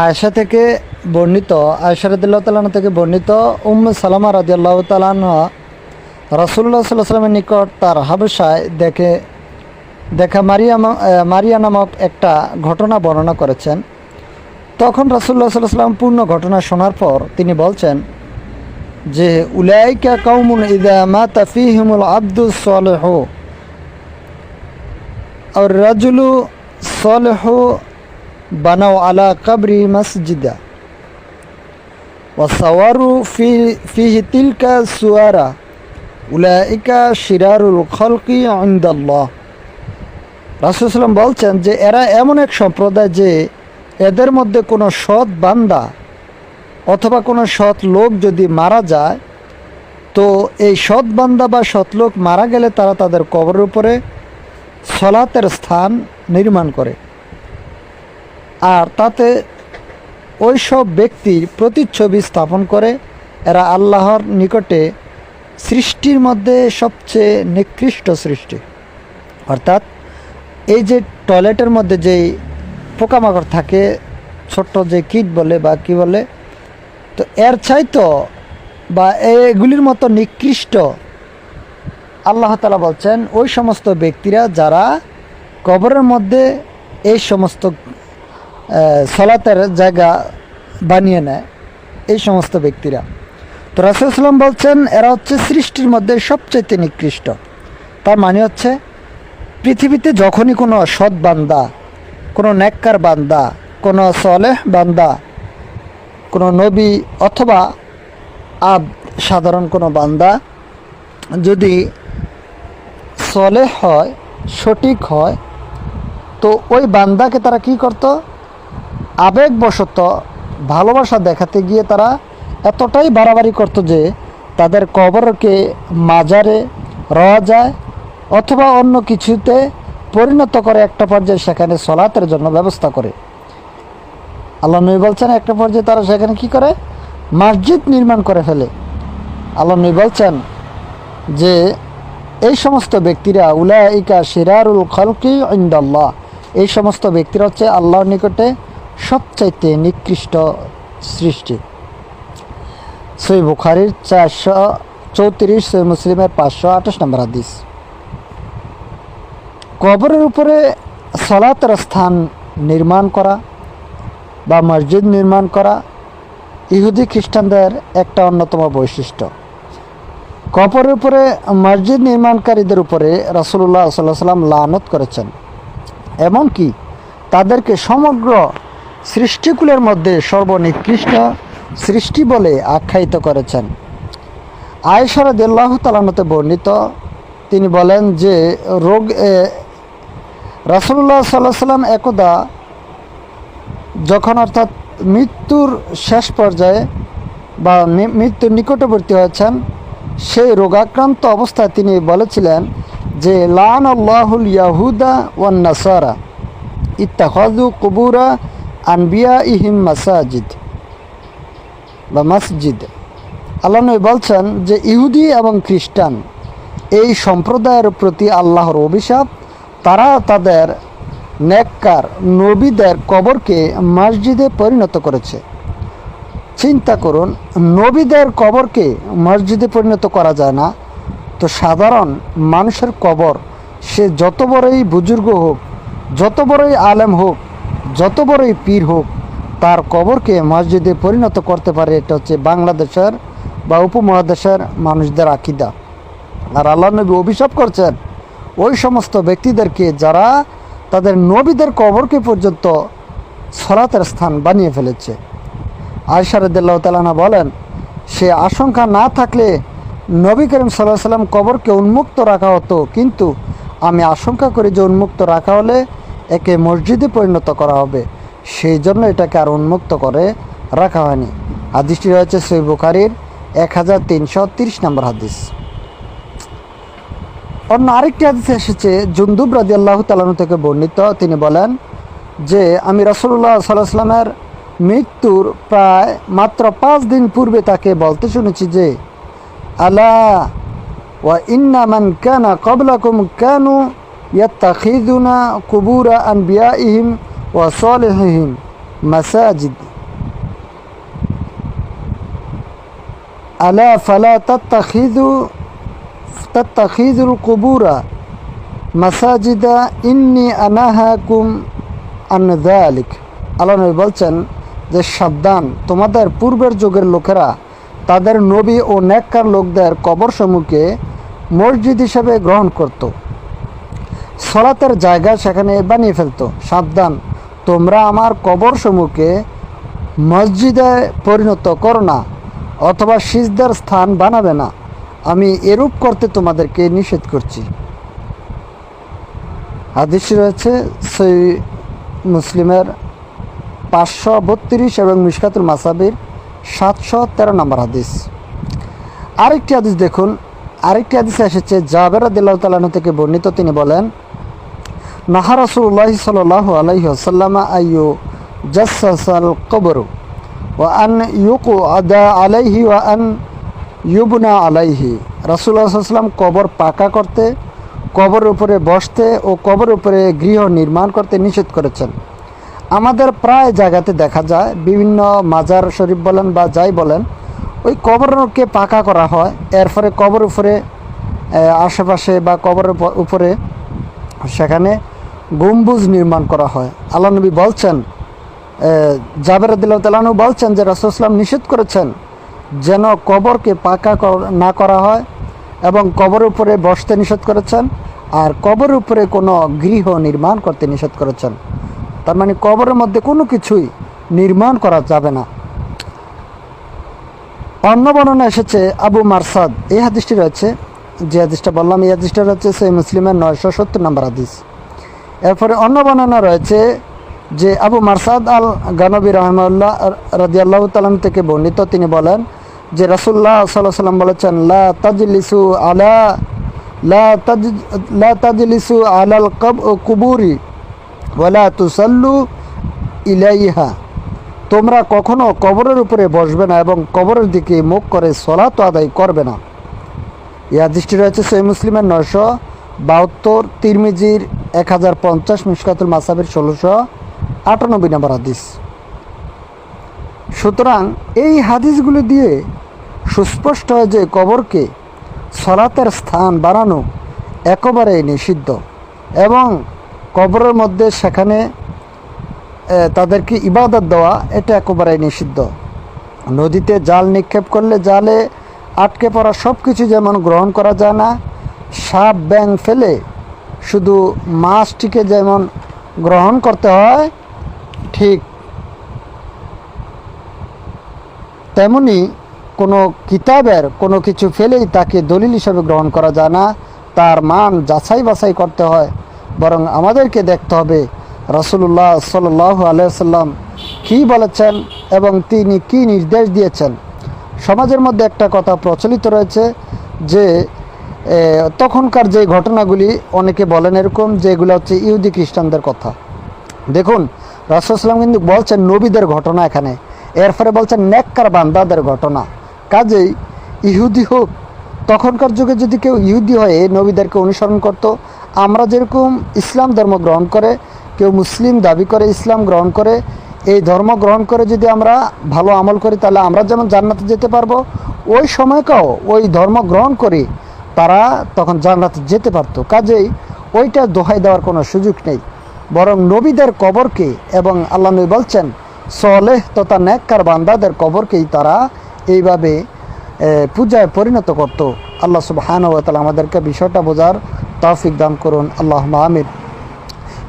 আয়েশা থেকে বর্ণিত, আয়েশা রদুল্লাহ থেকে বর্ণিত উম সালামা রাজিয়াল্লাহ তালান রসুল্লাহ সাল্লাহ সাল্লামের নিকট তার হাবসায় দেখে, দেখা মারিয়া মারিয়া নামক একটা ঘটনা বর্ণনা করেছেন। তখন রসুল্লাহ সাল্লাহ সাল্লাম পূর্ণ ঘটনা শোনার পর তিনি বলছেন যে, উলাইকা কৌমুন ইদা মা তাফিহিমুল আব্দুল সালেহ। আর রাজুলু সালেহ বানাও আলা কাবরি মসজিদা। ওয়াসাওয়ারু ফি, ফিহি সুয়ারা। উলাইকা শিরারুল খলকি আন্দাল্লাহ রাসুলাম বলছেন যে, এরা এমন এক সম্প্রদায় যে, এদের মধ্যে কোনো সৎ বান্দা অথবা কোনো সৎ লোক যদি মারা যায়, তো এই সৎ বান্দা বা সৎ লোক মারা গেলে তারা তাদের কবরের উপরে সলাতের স্থান নির্মাণ করে। আর তাতে ওই সব ব্যক্তির প্রতিচ্ছবি স্থাপন করে। এরা আল্লাহর নিকটে সৃষ্টির মধ্যে সবচেয়ে নিকৃষ্ট সৃষ্টি। অর্থাৎ এই যে টয়লেটের মধ্যে যেই পোকামাকড় থাকে, ছোট্ট যে কীট বলে বা কী বলে, তো এর চাইতো বা এগুলির মতো নিকৃষ্ট আল্লাহ তালা বলছেন, ওই সমস্ত ব্যক্তিরা যারা কবরের মধ্যে এই সমস্ত সলাতের জায়গা বানিয়ে নেয় এই সমস্ত ব্যক্তিরা। তো রাসুলাম বলছেন, এরা হচ্ছে সৃষ্টির মধ্যে সবচেয়ে নিকৃষ্ট। তার মানে হচ্ছে, পৃথিবীতে যখনই কোনো সৎ বান্দা, কোনো নেককার বান্দা, কোনো সলেহ বান্দা, কোনো নবী অথবা আব, সাধারণ কোনো বান্দা যদি সলেহ হয়, সঠিক হয়, তো ওই বান্দাকে তারা কি করতো? আবেগবশত ভালোবাসা দেখাতে গিয়ে তারা এতটাই বাড়াবাড়ি করতো যে তাদের কবরকে মাজারে রওয়া যায় অথবা অন্য কিছুতে পরিণত করে একটা পর্যায়ে সেখানে সলাতের জন্য ব্যবস্থা করে। আল্লাহ নবী বলছেন, একটা পর্যায়ে তারা সেখানে কি করে? মসজিদ নির্মাণ করে ফেলে। আল্লাহ নবী বলছেন যে, এই সমস্ত ব্যক্তিরা উলাইকা শিরারুল খলকি ইন্দাল্লাহ। এই সমস্ত ব্যক্তিরা হচ্ছে আল্লাহর নিকটে সবচাইতে নিকৃষ্ট সৃষ্টি। সই বুখারির চারশো চৌত্রিশ, সই মুসলিমের পাঁচশো আঠাশ নম্বর হাদিস। কবরের উপরে সলাতের স্থান নির্মাণ করা বা মসজিদ নির্মাণ করা ইহুদি খ্রিস্টানদের একটা অন্যতম বৈশিষ্ট্য। কবরের উপরে মসজিদ নির্মাণকারীদের উপরে রাসুল্লাহ সাল্লাহ সাল্লাম লানত করেছেন। এমনকি তাদেরকে সমগ্র সৃষ্টিকুলের মধ্যে সর্বনিকৃষ্ট সৃষ্টি বলে আখ্যায়িত করেছেন। আয়েশারা দেল্লাহ তালানতে বর্ণিত, তিনি বলেন যে রোগ রাসুল্লাহ সাল্লাহ সাল্লাম একদা যখন অর্থাৎ মৃত্যুর শেষ পর্যায়ে বা মৃত্যুর নিকটবর্তী হয়েছেন, সেই রোগাক্রান্ত অবস্থায় তিনি বলেছিলেন যে লান আল্লাহুল ইয়াহুদা ওয়ান নাসারা ইত্তাখাজু কুবুরা আনবিয়া ইহিম মাসাজিদ বা মসজিদ আল্লাহ নবী বলছেন যে ইহুদি এবং খ্রিস্টান এই সম্প্রদায়ের প্রতি আল্লাহর অভিশাপ, তারা তাদের নেককার নবীদের কবরকে মসজিদে পরিণত করেছে। চিন্তা করুন, নবীদের কবরকে মসজিদে পরিণত করা যায় না। তো সাধারণ মানুষের কবর, সে যত বড়ই বুজুর্গ হোক, যত বড়ই আলেম হোক যত বড়ই পীর হোক, তার কবরকে মসজিদে পরিণত করতে পারে এটা হচ্ছে বাংলাদেশের বা উপমহাদেশের মানুষদের আকিদা। আর আল্লাহ নবী অভিশাপ করছেন ওই সমস্ত ব্যক্তিদেরকে যারা তাদের নবীদের কবরকে পর্যন্ত সলাতের স্থান বানিয়ে ফেলেছে। আয়সারদুল্লাহ তালানা বলেন, সে আশঙ্কা না থাকলে নবী করিম সাল্লাহ সাল্লাম কবরকে উন্মুক্ত রাখা হতো, কিন্তু আমি আশঙ্কা করি যে উন্মুক্ত রাখা হলে একে মসজিদে পরিণত করা হবে। সেই জন্য এটাকে আর উন্মুক্ত করে রাখা হয়নি। হাদিসটি রয়েছে সই বুখারির এক হাজার তিনশো তিরিশ নম্বর হাদিস। অন্য আরেকটি হাদিসে এসেছে, জুন্দুব রাজি আল্লাহ তালানু থেকে বর্ণিত। তিনি বলেন যে, আমি রাসুল্লাহ সাল্লাহ সাল্লামের মৃত্যুর প্রায় মাত্র পাঁচ দিন পূর্বে তাকে বলতে শুনেছি যে, আলা ওয়া ইন্না মান কানা কবলাকুম কানু ইয়াত্তাখিদুনা কুবুরা আনবিয়াইহিম ওয়া সালিহিহিম মাসাজিদ। আলা ফালা তাত্তাখিযু, তাত্তাখিযুল কুবুরা মাসাজিদা ইন্নি আনাহাকুম আন যালিক। আল্লাহ নবী বলছেন যে সাবধান, তোমাদের পূর্বের যুগের লোকেরা তাদের নবী ও নেককার লোকদের কবর সমূহকে মসজিদ হিসেবে গ্রহণ করত। সলাতের জায়গা সেখানে বানিয়ে ফেলতো। সাবধান, তোমরা আমার কবর সমূহকে মসজিদে পরিণত করো না, অথবা সিজদার স্থান বানাবে না। আমি এরূপ করতে তোমাদেরকে নিষেধ করছি। হাদিস রয়েছে সই মুসলিমের পাঁচশো বত্রিশ এবং মিশকাতুল মাসাবির সাতশো তেরো নম্বর হাদিস। আরেকটি হাদিস দেখুন, আরেকটি হাদিসে এসেছে, জাবের দিল্লাহ থেকে বর্ণিত। তিনি বলেন নাহা রসুল্লাহ সাল আলাইহি আসাল্লামা কবর ও আন ইউকু আদা আলাইহি ও আন ইউবনা আলাইহি। রাসুল্লাহ সাল্লাম কবর পাকা করতে কবর উপরে বসতে ও কবর উপরে গৃহ নির্মাণ করতে নিষেধ করেছেন। আমাদের প্রায় জায়গাতে দেখা যায়, বিভিন্ন মাজার শরীফ বলেন বা যাই বলেন, ওই কবরকে পাকা করা হয়। এর ফলে কবর উপরে আশেপাশে বা কবরের উপরে, সেখানে গম্বুজ নির্মাণ করা হয়। আল্লাহ নবী বলছেন জাবের তালানু বলছেন যে রাসুলাম নিষেধ করেছেন যেন কবরকে পাকা না করা হয় এবং কবর উপরে বসতে নিষেধ করেছেন আর কবর উপরে কোনো গৃহ নির্মাণ করতে নিষেধ করেছেন। তার মানে কবরের মধ্যে কোনো কিছুই নির্মাণ করা যাবে না। অন্য বর্ণনা এসেছে আবু মারসাদ, এই হাদিসটি রয়েছে, যে হাদিসটা বললাম, এই হাদিসটা রয়েছে সেই মুসলিমের নয়শো সত্তর নম্বর হাদিস। এরপরে অন্য বর্ণনা রয়েছে যে আবু মারসাদ আল গানবী রহমাল্লাহ রাজিয়াল্লাহ তালাম থেকে বর্ণিত, তিনি বলেন যে রাসুল্লাহ সাল্লাহ সাল্লাম বলেছেন, লা তাজলিসু আলা, লা তাজ লা তাজলিসু আলাল কব কুবুরি ওয়ালা তুসাল্লু ইলাইহা। তোমরা কখনো কবরের উপরে বসবে না এবং কবরের দিকে মুখ করে সলাত আদায় করবে না। এই দৃষ্টি রয়েছে সই মুসলিমের নয়শো বাহাত্তর তিরমিজির এক হাজার পঞ্চাশ মিসকাতুল মাসাবের ষোলোশো আটানব্বই নম্বর হাদিস। সুতরাং এই হাদিসগুলি দিয়ে সুস্পষ্ট হয় যে কবরকে সলাতের স্থান বাড়ানো একেবারে নিষিদ্ধ এবং কবরের মধ্যে সেখানে তাদেরকে ইবাদত দেওয়া এটা একেবারে নিষিদ্ধ। নদীতে জাল নিক্ষেপ করলে জালে আটকে পড়া সব কিছু যেমন গ্রহণ করা যায় না, সাপ ব্যাং ফেলে শুধু মাছটিকে যেমন গ্রহণ করতে হয়, ঠিক তেমনি কোনো কিতাবের কোনো কিছু ফেলেই তাকে দলিল হিসাবে গ্রহণ করা যায় না। তার মান যাচাই বাছাই করতে হয়। বরং আমাদেরকে দেখতে হবে রসুল্লাহ সাল আলাইসাল্লাম কী বলেছেন এবং তিনি কি নির্দেশ দিয়েছেন। সমাজের মধ্যে একটা কথা প্রচলিত রয়েছে যে তখনকার যে ঘটনাগুলি অনেকে বলেন এরকম যেগুলো হচ্ছে ইহুদি খ্রিস্টানদের কথা। দেখুন রাসুলাম কিন্তু বলছেন নবীদের ঘটনা এখানে। এর ফলে বলছেন নেককার বান্দাদের ঘটনা। কাজেই ইহুদি হোক, তখনকার যুগে যদি কেউ ইহুদি হয়ে নবীদেরকে অনুসরণ করত, আমরা যেরকম ইসলাম ধর্ম গ্রহণ করে, কেউ মুসলিম দাবি করে ইসলাম গ্রহণ করে, এই ধর্ম গ্রহণ করে যদি আমরা ভালো আমল করি, তাহলে আমরা যেমন জান্নাতে যেতে পারব, ওই সময়কেও ওই ধর্ম গ্রহণ করি তারা তখন জান্নাতে যেতে পারতো। কাজেই ওইটা দোহাই দেওয়ার কোনো সুযোগ নেই। বরং নবীদের কবরকে এবং আল্লাহ নবী বলছেন, সলেহ তথা নেককার বান্দাদের কবরকেই তারা এইভাবে পূজায় পরিণত করত। আল্লাহ সুবহান ও তাআলা আমাদেরকে বিষয়টা বোঝার তৌফিক দান করুন। আল্লাহ আমির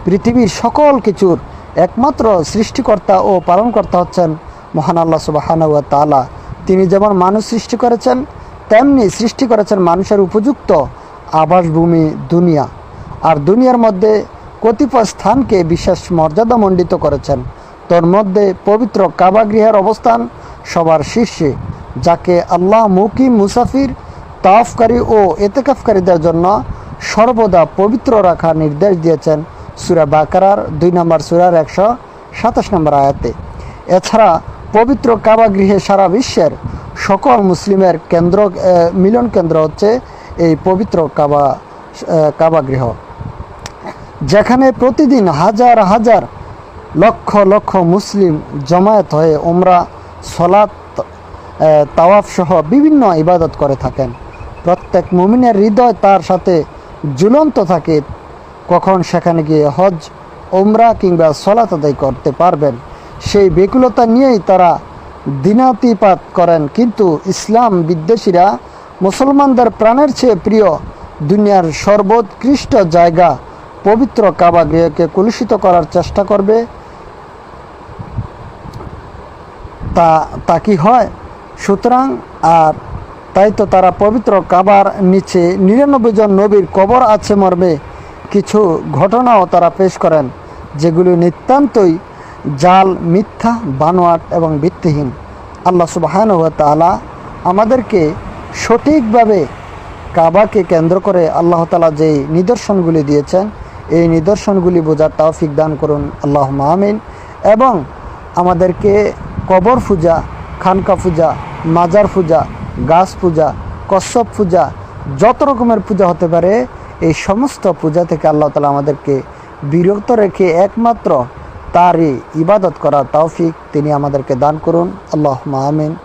পৃথিবীর সকল কিছুর একমাত্র সৃষ্টিকর্তা ও পালনকর্তা হচ্ছেন মহান আল্লাহ সুবাহান ওয়া তাআলা। তিনি যেমন মানুষ সৃষ্টি করেছেন তেমনি সৃষ্টি করেছেন মানুষের উপযুক্ত আবাসভূমি দুনিয়া। আর দুনিয়ার মধ্যে কতিপয় স্থানকে বিশেষ মর্যাদা মণ্ডিত করেছেন। তোর মধ্যে পবিত্র কাবাগৃহের অবস্থান সবার শীর্ষে, যাকে আল্লাহ মুকিম মুসাফির তাফকারী ও এতেকাফকারীদের জন্য সর্বদা পবিত্র রাখার নির্দেশ দিয়েছেন সুরা বাকারার দুই নম্বর সুরার একশো সাতাশ নম্বর আয়াতে। এছাড়া পবিত্র কাবাগৃহে সারা বিশ্বের সকল মুসলিমের কেন্দ্র মিলন কেন্দ্র হচ্ছে এই পবিত্র কাবা কাবাগৃহ যেখানে প্রতিদিন হাজার হাজার লক্ষ লক্ষ মুসলিম জমায়েত হয়ে ওমরা সলাৎ তাওয়াফ সহ বিভিন্ন ইবাদত করে থাকেন। প্রত্যেক মুমিনের হৃদয় তার সাথে ঝুলন্ত থাকে। কখন সেখানে গিয়ে হজ ওমরা কিংবা সলাত আদায় করতে পারবেন, সেই বেকুলতা নিয়েই তারা দিনাতিপাত করেন। কিন্তু ইসলাম বিদ্বেষীরা মুসলমানদের প্রাণের চেয়ে প্রিয় দুনিয়ার সর্বোৎকৃষ্ট জায়গা পবিত্র কাবা গৃহকে কলুষিত করার চেষ্টা করবে। তা তা কি হয়? সুতরাং আর তাই তো তারা পবিত্র কাবার নিচে নিরানব্বই জন নবীর কবর আছে মর্মে কিছু ঘটনাও তারা পেশ করেন, যেগুলি নিতান্তই জাল, মিথ্যা, বানোয়াট এবং ভিত্তিহীন। আল্লাহ সুবাহান তালা আমাদেরকে সঠিকভাবে কাবাকে কেন্দ্র করে আল্লাহ তালা যেই নিদর্শনগুলি দিয়েছেন, এই নিদর্শনগুলি বোঝার তৌফিক দান করুন। আল্লাহ আমিন। এবং আমাদেরকে কবর পূজা, খানকা পূজা, মাজার পূজা, গাছ পূজা কশ্যপ পূজা, যত রকমের পূজা হতে পারে, এই সমস্ত পূজা থেকে আল্লাহ তালা আমাদেরকে বিরক্ত রেখে একমাত্র তারই ইবাদত করার তৌফিক তিনি আমাদেরকে দান করুন। আল্লাহ আমিন।